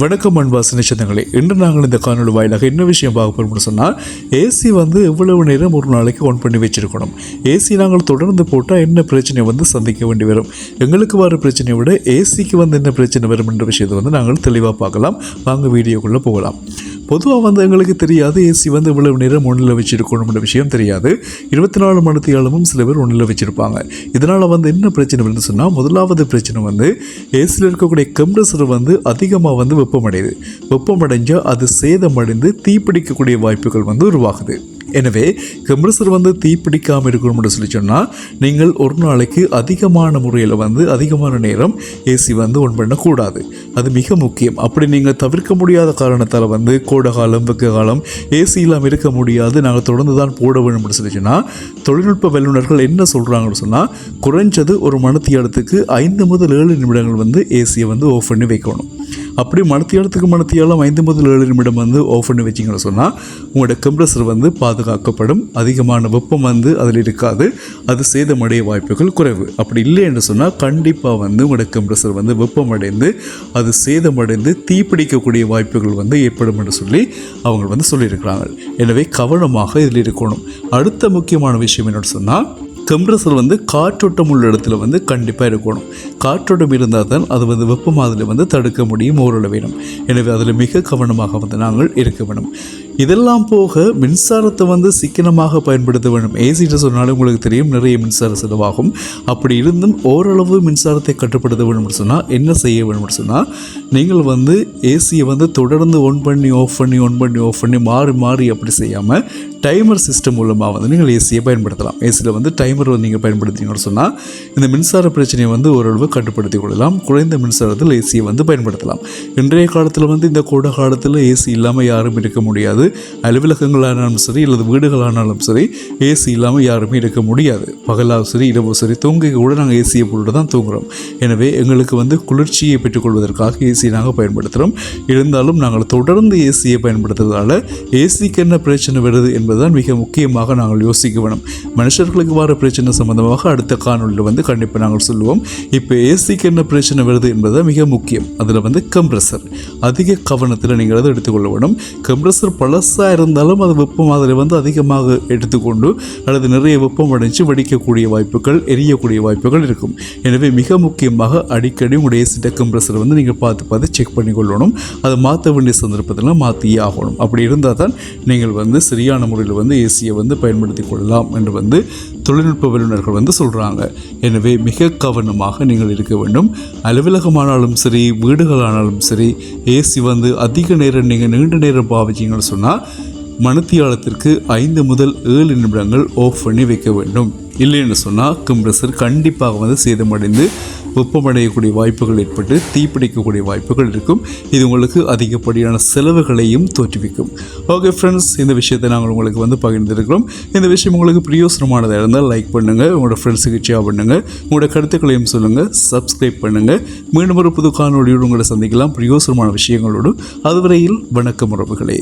வணக்கம் அன்பாசனை சொந்தங்களே. இன்று நாங்கள் இந்த காணொலி வாயிலாக என்ன விஷயம் பார்க்க போகிறோம்னு சொன்னால் ஏசி வந்து எவ்வளவு நேரம் ஒரு நாளைக்கு ஆன் பண்ணி வச்சிருக்கணும்? ஏசி நாங்கள் தொடர்ந்து போட்டால் என்ன பிரச்சனை வந்து சந்திக்க வேண்டி வரும்? எங்களுக்கு வர பிரச்சனையை விட ஏசிக்கு வந்து என்ன பிரச்சனை வரும் என்ற விஷயத்தை வந்து நாங்கள் தெளிவாக பார்க்கலாம். வாங்க வீடியோக்குள்ளே போகலாம். பொதுவாக வந்து எங்களுக்கு தெரியாது. ஏசி வந்து இவ்வளவு நேரம் ஒன்றில் வச்சிருக்கணும்ன்ற விஷயம் தெரியாது. இருபத்தி நாலு மணித்தியாலமும் சில பேர் ஒன்றில் வச்சுருப்பாங்க. இதனால் வந்து என்ன பிரச்சனை சொன்னால் முதலாவது பிரச்சனை வந்து ஏசியில் இருக்கக்கூடிய கம்ப்ரஸர் வந்து அதிகமாக வந்து வெப்பமடையுது. வெப்பமடைஞ்சால் அது சேதமடைந்து தீப்பிடிக்கக்கூடிய வாய்ப்புகள் வந்து உருவாகுது. எனவே கம்ப்ரஸர் வந்து தீப்பிடிக்காமல் இருக்கணும்னு சொல்லி சொன்னால் நீங்கள் ஒரு நாளைக்கு அதிகமான முறையில் வந்து அதிகமான நேரம் ஏசி வந்து ஒன் பண்ணக்கூடாது. அது மிக முக்கியம். அப்படி நீங்கள் தவிர்க்க முடியாத காரணத்தால் வந்து கோடை காலம் வெக்க காலம் ஏசி இல்லாமல் இருக்க முடியாது. நாங்கள் தொடர்ந்து தான் போட வேணும் சொல்லி சொன்னால் தொழில்நுட்ப வல்லுநர்கள் என்ன சொல்கிறாங்கன்னு சொன்னால் குறைஞ்சது ஒரு மணத்தியாலத்துக்கு ஐந்து முதல் ஏழு நிமிடங்கள் வந்து ஏசியை வந்து ஆஃப் பண்ணி வைக்கணும். அப்படி மணத்தியாலத்துக்கு மணத்தியாலம் ஐந்து முதல் ஏழு நிமிடம் வந்து ஆஃப் பண்ணி வச்சிங்கன்னு சொன்னால் உங்களோட கம்ப்ரஸர் வந்து பாதுகாக்கப்படும். அதிகமான வெப்பம் வந்து அதில் இருக்காது. அது சேதமடைய வாய்ப்புகள் குறைவு. அப்படி இல்லை என்று சொன்னால் கண்டிப்பாக வந்து உங்களோட கம்ப்ரஸர் வந்து வெப்பமடைந்து அது சேதமடைந்து தீப்பிடிக்கக்கூடிய வாய்ப்புகள் வந்து ஏற்படும் என்று சொல்லி அவங்க வந்து சொல்லியிருக்கிறாங்க. எனவே கவனமாக இதில் இருக்கணும். அடுத்த முக்கியமான விஷயம் என்னென்னு சொன்னால் கம்ப்ரஸர் வந்து காற்றோட்டம் உள்ள இடத்துல வந்து கண்டிப்பாக இருக்கணும். காற்றோட்டம் இருந்தால் தான் அது வந்து வெப்பமாதலை வந்து தடுக்க முடியும் ஓரளவிடம் எனவே அதில் மிக கவனமாக வந்து நாங்கள் இருக்க வேணும் இதெல்லாம் போக மின்சாரத்தை வந்து சிக்கனமாக பயன்படுத்த வேண்டும். ஏசிட்டு சொன்னாலும் உங்களுக்கு தெரியும் நிறைய மின்சார செலவாகும். அப்படி இருந்தும் ஓரளவு மின்சாரத்தை கட்டுப்படுத்த வேணும்னு சொன்னால் என்ன செய்ய வேணும்னு சொன்னால் நீங்கள் வந்து ஏசியை வந்து தொடர்ந்து ஒன் பண்ணி ஆஃப் பண்ணி ஒன் பண்ணி ஆஃப் பண்ணி மாறி மாறி அப்படி செய்யாமல் டைமர் சிஸ்டம் மூலமாக வந்து நீங்கள் ஏசியை பயன்படுத்தலாம். ஏசியில் வந்து டைமர் வந்து நீங்கள் பயன்படுத்திங்கன்னு சொன்னால் இந்த மின்சார பிரச்சனையை வந்து ஓரளவு கட்டுப்படுத்தி கொள்ளலாம். குறைந்த மின்சாரத்தில் ஏசியை வந்து பயன்படுத்தலாம். இன்றைய காலத்தில் வந்து இந்த கோடை காலத்தில் ஏசி இல்லாமல் யாரும் இருக்க முடியாது. அலுவலகங்களானாலும் சரி அல்லது வீடுகளானாலும் சரி ஏசி இல்லாமல் யாருமே இருக்க முடியாது. பகலாக சரி இரவு சரி தூங்க கூட நாங்கள் ஏசியை போட்டு தான் தூங்குறோம். எனவே எங்களுக்கு வந்து குளிர்ச்சியை பெற்றுக்கொள்வதற்காக ஏசி நாங்கள் பயன்படுத்துகிறோம் இருந்தாலும் நாங்கள் தொடர்ந்து ஏசியை பயன்படுத்துறதால ஏசிக்கு என்ன பிரச்சனை வருது என்பதுதான் மிக முக்கியமாக நாங்கள் யோசிக்க வேணும். மனுஷர்களுக்கு வர பிரச்சனை சம்பந்தமாக அடுத்த காணொலியில் வந்து கண்டிப்பாக நாங்கள் சொல்லுவோம். இப்போ ஏசிக்கு என்ன பிரச்சனை வருது என்பது மிக முக்கியம். அதில் வந்து கம்ப்ரெசர் அதிக கவனத்தில் நீங்கள் அதை எடுத்துக்கொள்ள வேணும். கம்ப்ரஸர் பழசாக இருந்தாலும் அது வெப்பம் அதில் வந்து அதிகமாக எடுத்துக்கொண்டு அல்லது நிறைய வெப்பம் அடைஞ்சு வெடிக்கக்கூடிய வாய்ப்புகள் எரியக்கூடிய வாய்ப்புகள் இருக்கும். எனவே மிக முக்கியமாக அடிக்கடி உங்களுடைய ஏசி கம்ப்ரஸர் வந்து நீங்கள் பார்த்து பார்த்து செக் பண்ணி கொள்ளணும். அதை மாற்ற வேண்டிய சந்தர்ப்பத்தில் மாற்றியே ஆகணும். அப்படி இருந்தால் தான் நீங்கள் வந்து சரியான முறையில் வந்து ஏசியை வந்து பயன்படுத்தி கொள்ளலாம் என்று வந்து தொழில்நுட்ப வல்லுநர்கள் வந்து சொல்கிறாங்க எனவே மிக கவனமாக நீங்கள் இருக்க வேண்டும். அலுவலகமானாலும் சரி வீடுகளானாலும் சரி ஏசி வந்து அதிக நேரம் நீங்கள் நீண்ட நேரம் பாவிச்சிங்கன்னு சொன்னால் மணத்தியாலத்திற்கு ஐந்து முதல் ஏழு நிமிடங்கள் ஆஃப் பண்ணி வைக்க வேண்டும். இல்லைன்னு சொன்னால் கம்ப்ரஸர் கண்டிப்பாக வந்து சேதமடைந்து வெப்பமடையக்கூடிய வாய்ப்புகள் ஏற்பட்டு தீப்பிடிக்கக்கூடிய வாய்ப்புகள் இருக்கும். இது உங்களுக்கு அதிகப்படியான செலவுகளையும் தோற்றுவிக்கும். ஓகே ஃப்ரெண்ட்ஸ் இந்த விஷயத்தை நாங்கள் உங்களுக்கு வந்து பகிர்ந்திருக்கிறோம். இந்த விஷயம் உங்களுக்கு பிரியோசனமானதாக இருந்தால் லைக் பண்ணுங்கள் உங்களோட ஃப்ரெண்ட்ஸுக்கு ஷேர் பண்ணுங்கள் உங்களோட கருத்துக்களையும் சொல்லுங்கள் சப்ஸ்கிரைப் பண்ணுங்கள் மீண்டும் ஒரு புது காணொலியோடு உங்களை சந்திக்கலாம். பிரியோசனமான விஷயங்களோடு. அதுவரையில் வணக்கம் உறவுகளே.